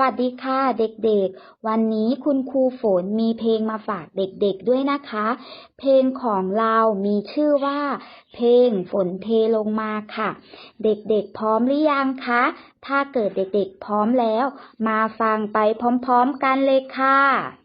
วัสดีค่ะ เด็กๆ วันนี้คุณครูฝนมีเพลงมาฝากเด็กๆด้วยนะคะ เพลงของเรามีชื่อว่า เพลงฝนเทลงมาค่ะ เด็กๆพร้อมหรือยังคะ ถ้าเกิดเด็กๆพร้อมแล้ว มาฟังไปพร้อมๆกันเลยค่ะ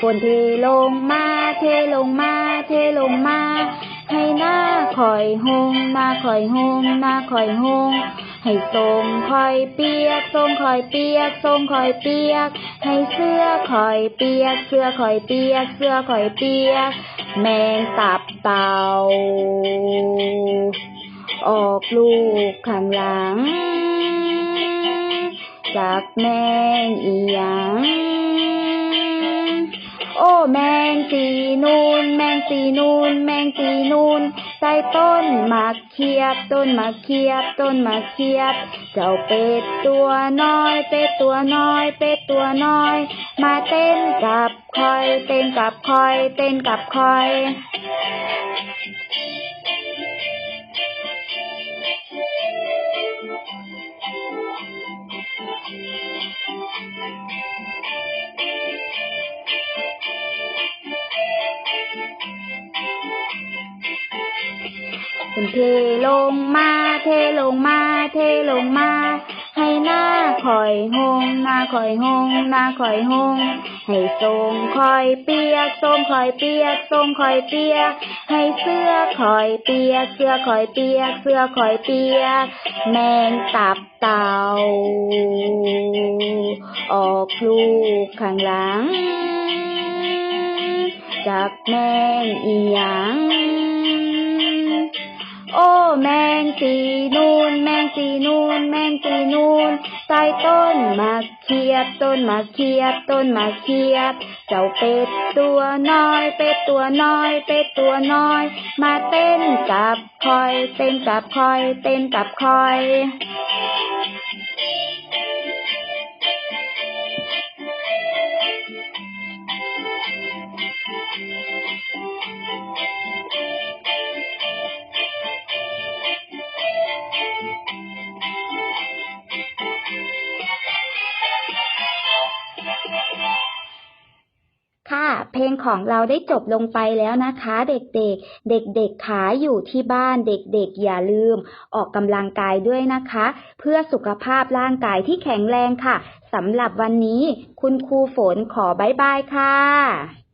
ฝนเทลงมาเทลงมาเทลงมา ให้หน้าคอยหงหน้าคอยหงหน้าคอยหงให้ทรงคอยเปียกทรงคอยเปียกทรงคอยเปียก ให้เสื้อคอยเปียก เสื้อคอยเปียก เสื้อคอยเปียก แมงตับเต่า ออกลูกข้างหลังจากแมงอี สีนูน แมงสีนูน แมงสีนูนใต้ต้นมะเขียบ ต้นมะเขียบ ต้นมะเขียบ เจ้าเป็ดตัวน้อย เป็ดตัวน้อย เป็ดตัวน้อย มาเต้นกับคอย เต้นกับคอย เต้นกับคอย เทลงมา เทลงมา เทลงมา ให้หน้าคอยหงหน้าคอยหงหน้าคอยหงให้ทรงคอยเปียกทรงคอยเปียกทรงคอยเปียก ให้เสื้อคอยเปียก เสื้อคอยเปียก เสื้อคอยเปียก แมงตับเต่า ออกลูกข้างหลัง จากแมงอีหยัง แมงสีนูน แมงสีนูน แมงสีนูนใต้ต้นมะเขียบ ต้นมะเขียบ ต้นมะเขียบ เจ้าเป็ดตัวน้อย เป็ดตัวน้อย เป็ดตัวน้อย มาเต้นกับคอย เต้นกับคอย เต้นกับคอย ค่ะ เพลงของเราได้จบลงไปแล้วนะคะ เด็กๆ เด็กๆขาอยู่ที่บ้านเด็กๆ อย่าลืม ออกกำลังกายด้วยนะคะ เพื่อสุขภาพร่างกายที่แข็งแรงค่ะสำหรับวันนี้ คุณครูฝนขอบายบายค่ะ